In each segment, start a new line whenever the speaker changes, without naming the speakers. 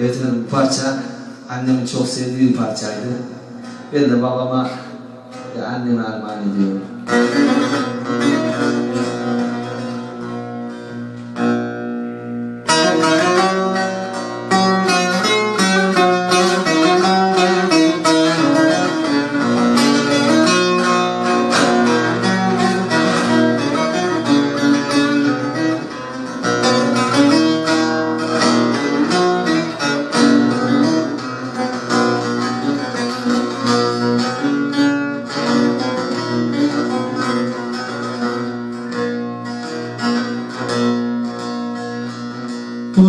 Evet efendim bu parça annemin çok sevdiği bir parçaydı. Ben de babama ve anneme armağan ediyorum.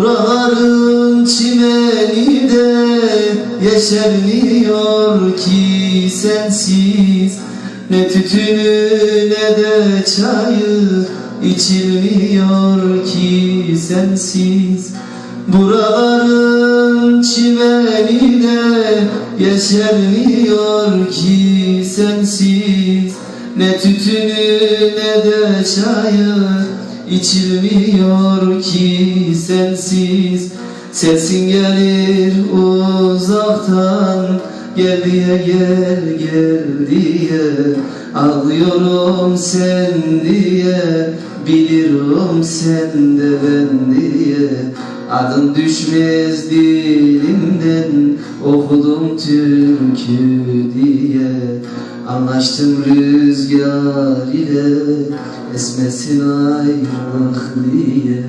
Buraların çimeni de yeşermiyor ki sensiz. Ne tütünü ne de çayı içilmiyor ki sensiz. Buraların çimeni de yeşermiyor ki sensiz. Ne tütünü ne de çayı içilmiyor ki sensiz. Sesin gelir uzaktan Gel diye gel gel diye. Ağlıyorum sen diye Bilirim sen de ben diye. Adın düşmez dilimden. Okudum türkü diye. Anlaştım rüzgar ile. Esmesin ayrılık diye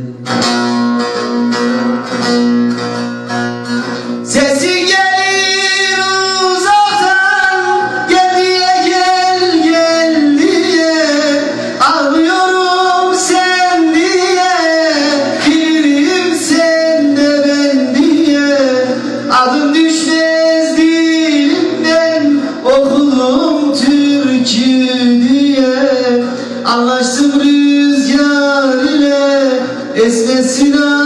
Anlaştım rüzgar ile Esmesin ayrılık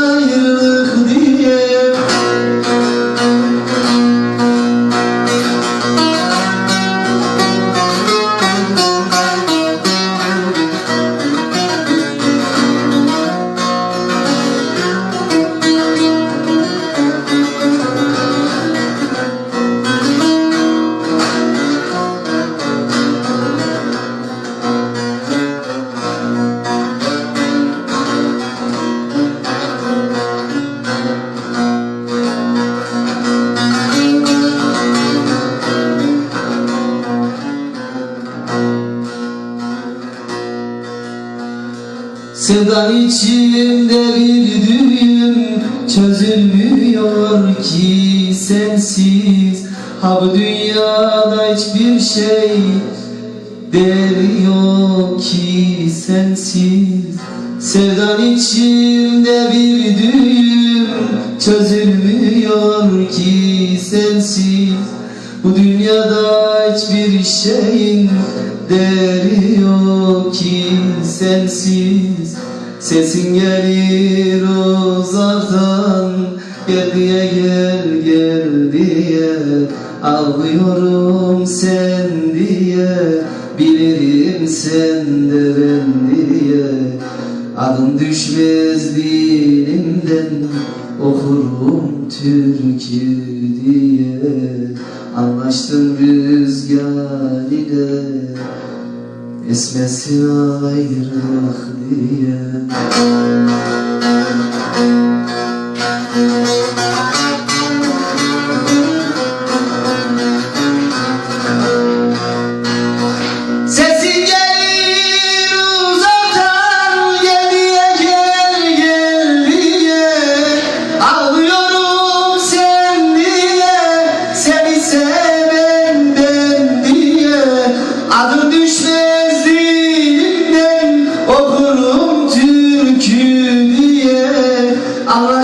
Sevdan içimde bir düğüm çözülmüyor ki sensiz. Ha bu dünyada hiçbir şey değeri yok ki sensiz. Sevdan içimde bir düğüm çözülmüyor ki sensiz. Bu dünyada hiçbir şeyin değeri yok ki sensiz Sesin gelir uzaktan Gel diye gel gel diye. Ağlıyorum sen diye Bilirim sen de ben diye. Adın düşmez dilimden Okurum türkü diye. Anlaştım rüzgar ile Esmesin ayrılık diye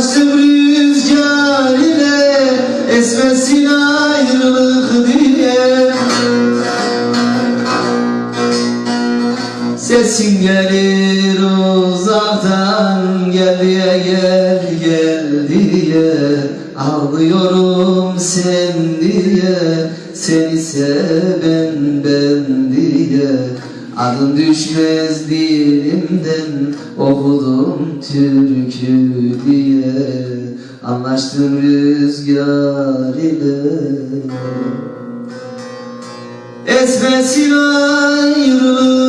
Anlaştım rüzgar ile Esmesin ayrılık diye. Sesin gelir uzaktan Gel diye gel gel diye. Ağlıyorum sen diye Seni seven ben diye Adın düşmez dilimden okudum türkü diye. Anlaştım rüzgar ile. Esmesin ayrılık